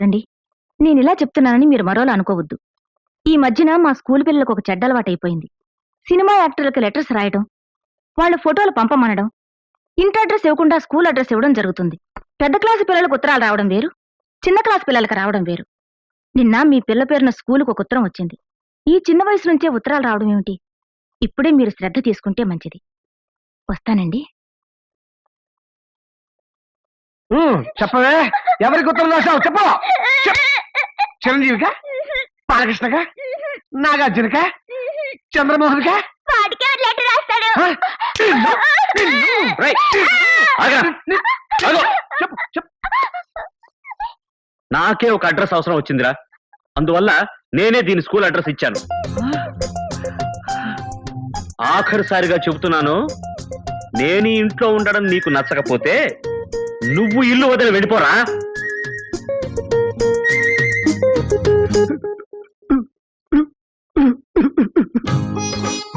రండి. నేనిలా చెప్తున్నానని మీరు మరోలా అనుకోవద్దు. ఈ మధ్యన మా స్కూల్ పిల్లలకు ఒక చెడ్డ సినిమా యాక్టర్లకు లెటర్స్ రాయడం వాళ్ళ ఫోటోలు పంపమనడం ఇంటి అడ్రస్ ఇవ్వకుండా స్కూల్ అడ్రస్ ఇవ్వడం జరుగుతుంది. పెద్ద క్లాసు పిల్లలకు ఉత్తరాలు రావడం వేరు చిన్న క్లాస్ పిల్లలకు రావడం వేరు. నిన్న మీ పిల్ల పేరున స్కూలుకు ఒక ఉత్తరం వచ్చింది. ఈ చిన్న వయసు నుంచే ఉత్తరాలు రావడం ఏమిటి? ఇప్పుడే మీరు శ్రద్ధ తీసుకుంటే మంచిది. వస్తానండి. చెప్పవే. ఎవరికి ఉత్తరం రాశావు? చెప్పు. చెప్. చిరంజీవికా? బాలకృష్ణగా నాగార్జునకా? వాడికే లెటర్ రాస్తాడు. చెప్పు చెప్పు. నాకే ఒక అడ్రస్ అవసరం వచ్చిందిరా. అందువల్ల నేనే దీని స్కూల్ అడ్రస్ ఇచ్చాను. ఆఖరిసారిగా చెబుతున్నాను నేను ఇంట్లో ఉండడం నీకు నచ్చకపోతే నువ్వు ఇల్లు వదిలి వెళ్ళిపోరా.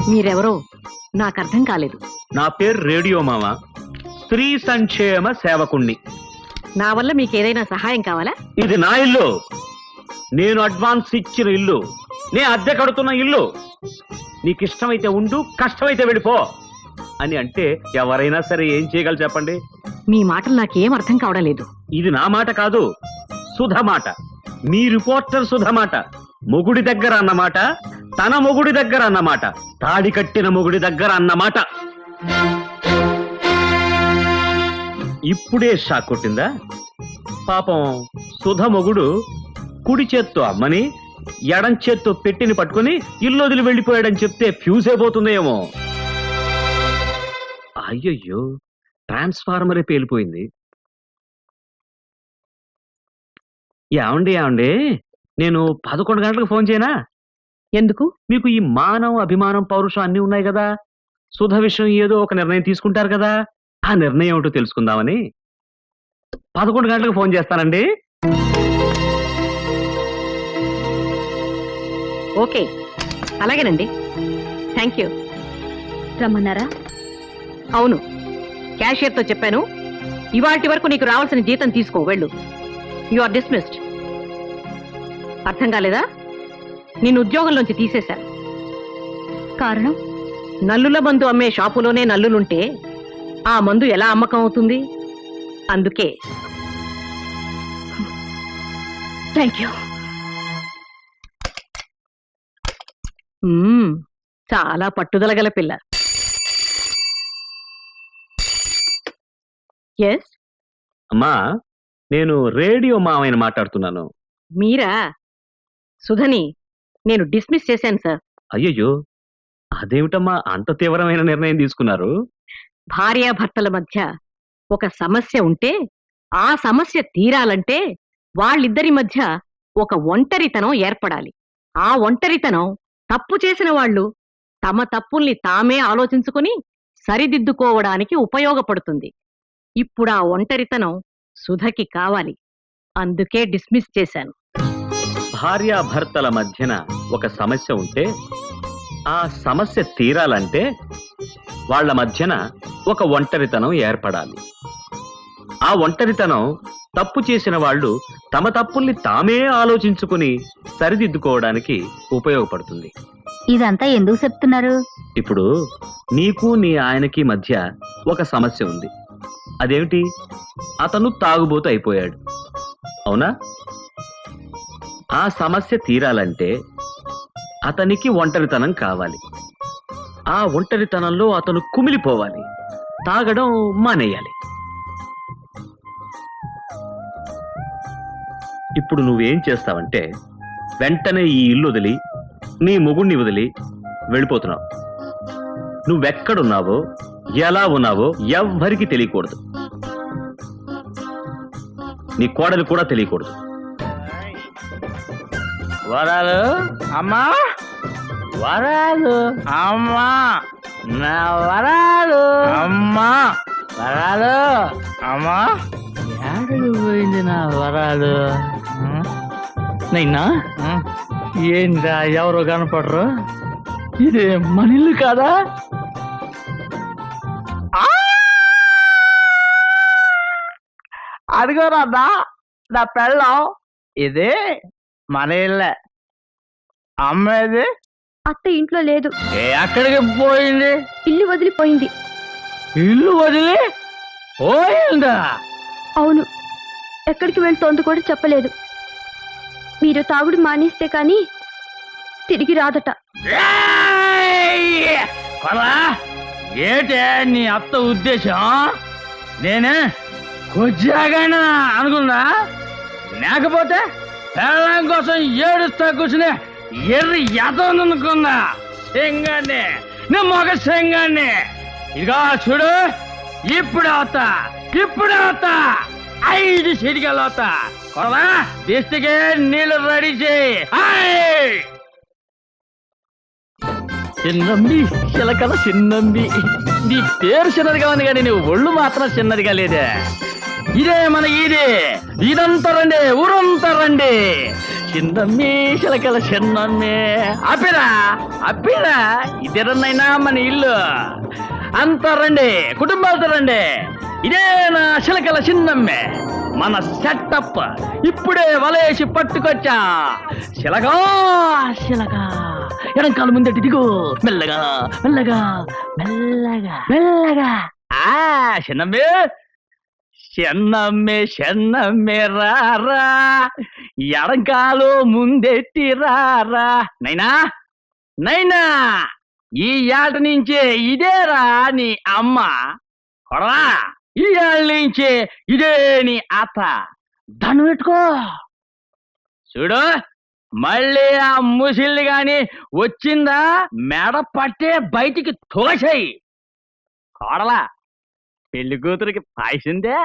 మీరెవరో నాకు అర్థం కాలేదు. నా పేరు రేడియో మామ. స్త్రీ సంక్షేమ సేవకుణ్ణి. నా వల్ల మీకు ఏదైనా సహాయం కావాలా? ఇది నా ఇల్లు. నేను అడ్వాన్స్ ఇచ్చిన ఇల్లు. నే అద్దె కడుతున్న ఇల్లు. నీకు ఇష్టమైతే ఉండు కష్టమైతే వెళ్ళిపో. అని అంటే ఎవరైనా సరే ఏం చేయగలరు చెప్పండి? మీ మాటలు నాకేం అర్థం కావడం లేదు. ఇది నా మాట కాదు సుధ మాట. మీ రిపోర్టర్ సుధ మాట. మొగుడి దగ్గర అన్నమాట తన మొగుడి దగ్గర అన్నమాట తాడి కట్టిన మొగుడి దగ్గర అన్నమాట ఇప్పుడే షాక్ కొట్టిందా? పాపం సుధ మొగుడు కుడి చేత్తో అమ్మని ఎడం చేత్తో పెట్టిని పట్టుకుని ఇల్లు వదిలి వెళ్ళిపోయాడని చెప్తే ఫ్యూజ్ అయిపోతుందేమో. అయ్యయ్యో. ట్రాన్స్ఫార్మరే పేలిపోయింది? ఏమండి ఏమండి? నేను పదకొండు గంటలకు ఫోన్ చేయనా? ఎందుకు? మీకు ఈ మానం అభిమానం పౌరుషం అన్ని ఉన్నాయి కదా? సుధ విషయం ఏదో ఒక నిర్ణయం తీసుకుంటారు కదా? ఆ నిర్ణయం ఏమిటో తెలుసుకుందామని. పదకొండు గంటలకు ఫోన్ చేస్తానండి. ఓకే. అలాగేనండి. Thank you. రమ్మన్నారా? అవును. క్యాషియర్తో చెప్పాను ఇవాటి వరకు నీకు రావాల్సిన జీతం తీసుకో వెళ్ళు. యు ఆర్ డిస్మిస్డ్ అర్థం కాలేదా? నిన్ను ఉద్యోగంలోంచి తీసేశాను కారణం? నల్లుల మందు అమ్మే షాపులోనే నల్లులుంటే ఆ మందు ఎలా అమ్మకం అవుతుంది? అందుకే. థ్యాంక్ యూ చాలా పట్టుదల గల పిల్ల. ఎస్ అమ్మా నేను రేడియో మామయ్యని మాట్లాడుతున్నాను. మీరా? సుధని నేను డిస్మిస్ చేశాను సార్. అయ్యయ్యో అదేమిటమ్మా అంత తీవ్రమైన నిర్ణయం తీసుకున్నారు? భార్యాభర్తల మధ్య ఒక సమస్య ఉంటే ఆ సమస్య తీరాలంటే వాళ్ళిద్దరి మధ్య ఒక ఒంటరితనం ఏర్పడాలి. ఆ ఒంటరితనం తప్పు చేసిన వాళ్ళు తమ తప్పుల్ని తామే ఆలోచించుకుని సరిదిద్దుకోవడానికి ఉపయోగపడుతుంది. ఇప్పుడు ఆ ఒంటరితనం సుధకి కావాలి. అందుకే డిస్మిస్ చేశాను. భార్యాభర్తల మధ్యన ఒక సమస్య ఉంటే ఆ సమస్య తీరాలంటే వాళ్ళ మధ్యన ఒక ఒంటరితనం ఏర్పడాలి. ఆ ఒంటరితనం తప్పు చేసిన వాళ్ళు తమ తప్పుల్ని తామే ఆలోచించుకుని సరిదిద్దుకోవడానికి ఉపయోగపడుతుంది. ఇదంతా ఎందుకు చెప్తున్నారు? ఇప్పుడు నీకు నీ ఆయనకి మధ్య ఒక సమస్య ఉంది. అదేమిటి? అతను తాగుబోతు అయిపోయాడు. అవునా? ఆ సమస్య తీరాలంటే అతనికి ఒంటరితనం కావాలి. ఆ ఒంటరితనంలో అతను కుమిలిపోవాలి. తాగడం మానేయాలి. ఇప్పుడు నువ్వేం చేస్తావంటే వెంటనే ఈ ఇల్లు వదిలి నీ మొగుణ్ణి వదిలి వెళ్ళిపోతున్నావు. నువ్వెక్కడున్నావో ఎలా ఉన్నావో ఎవ్వరికి తెలియకూడదు. నీ కోడలు కూడా తెలియకూడదు. వరాలు? అమ్మా? వరాలు? అమ్మా. నా వరాలు? అమ్మా. వరాలు? అమ్మా. ఎక్కడికి పోయింది నా వరాలు? నైనా ఏందా ఎవరు కనపడరు? ఇది మన ఇల్లు కాదా? అడిగారా నా పెళ్ళం ఇది మన ఇల్లే. అమ్మేది అత్త ఇంట్లో లేదు. ఏ ఎక్కడికి పోయింది? ఇల్లు వదిలిపోయింది. ఇల్లు వదిలి పోయిందా? అవును. ఎక్కడికి వెళ్తోంది కూడా చెప్పలేదు. మీరు తాగుడు మానేస్తే కానీ తిరిగి రాదట. ఏయ్! కొలా! ఏటే నీ అత్త ఉద్దేశం? నేనే? కొద్దిగానా అనుకున్నా లేకపోతే పెళ్ళం కోసం ఏడుస్తా కూర్చుని ఎర్రి ఎదనుకున్నా సింగాన్ని నీ మగ సింగాన్ని. ఇదిగా చూడు ఇప్పుడు అవుతా ఇప్పుడు అవుతా ఐదు సిరిగలు అవుతా కొడవా? దిష్టికే నీళ్ళు రెడీ చేయి. హాయ్! చిన్నంబి చిలకల చిన్నంబి. నీ పేరు చిన్నదిగా ఉంది కానీ నీ ఒళ్ళు మాత్రం చిన్నదిగా లేదే. ఇదే మన ఇదే ఇదంతా రండి ఊరంతా రండి. చిన్నమ్మి చిలకల చిన్నమ్మి. అప్పిరా అప్పిరా ఇదేరన్నైనా మన ఇల్లు. అంతా రండి కుటుంబాలతో రండి. ఇదే నా చిలకల చిన్నమ్మే. మన సెట్టప్ ఇప్పుడే వలేసి పట్టుకొచ్చా. చిలకా చిలకా ఎడంకాల ముందటి దిగు. మెల్లగా మెల్లగా మెల్లగా మెల్లగా. ఆ చిన్నమ్మే. చెన్నమ్మే చెన్నమ్మే రారా. ఎడంకాలు ముందెట్టి రారా. నైనా? నైనా? ఈ ఏట నుంచే ఇదేరా నీ అమ్మ. కొడరా ఈ ఏళ్ళ నుంచే ఇదే నీ అత్త. దండం పెట్టుకో. చూడు మళ్ళీ ఆ ముసిల్ని గాని వచ్చిందా మెడ పట్టే బయటికి తోసేయి. కోడలా పెళ్ళి కూతురికి పాయసిందే?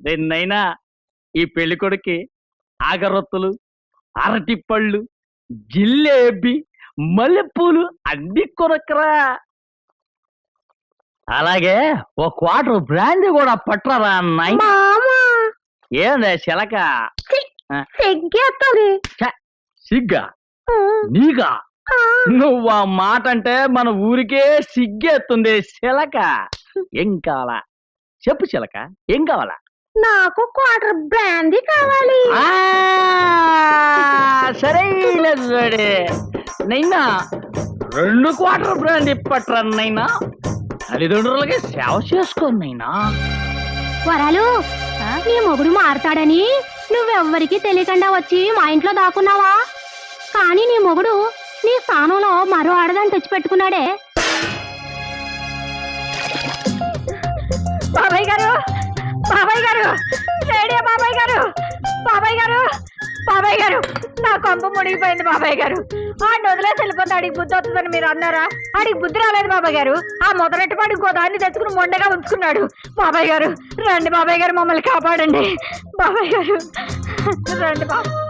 నిన్నైనా ఈ పెళ్ళి కొడుక్కి ఆగరొత్తులు అరటి పళ్ళు జిల్లేబి మల్లెపూలు అన్ని కొరకరా అలాగే ఓ క్వార్టర్ బ్రాండ్ కూడా పట్టరా అన్నాయి ఏందే చిలక? సిగ్గా? నీగా నువ్వు ఆ మాట అంటే మన ఊరికే సిగ్గెత్తుంది చిలక. ఏం కావాలా? చెప్పు చిలక ఏం కావాలా? నాకు క్వార్టర్ బ్రాందీ కావాలి. ఆ. నైనా రెండు క్వార్టర్ బ్రాండ్ ఇప్పట్రా నైనా. తల్లిదండ్రులకి సేవ చేసుకోనైనా వరాలు నీ మొగుడు మారతాడని నువ్వెవ్వరికీ తెలియకుండా వచ్చి మా ఇంట్లో దాక్కున్నావా? కానీ నీ మొగుడు నీ స్థానంలో మరో ఆడదాన్ని తెచ్చిపెట్టుకున్నాడే. బాబాయ్ గారు! బాబాయ్ గారు! రేడియో బాబాయ్ గారు! బాబాయ్ గారు! బాబాయ్ గారు! నా కొంప మునిగిపోయింది బాబాయ్ గారు! ఆ వదిలేసి వెళ్ళిపోతే అడిగి బుద్ధి వస్తుందని మీరు అన్నారా? అడిగి బుద్ధి రాలేదు బాబాయ్ గారు! ఆ మొదలెట్టుపాటి గోదాన్ని తెచ్చుకుని మొండగా ఉంచుకున్నాడు! బాబాయ్ గారు రండి బాబాయ్ గారు మమ్మల్ని కాపాడండి! బాబాయ్ గారు రండి బాబాయ్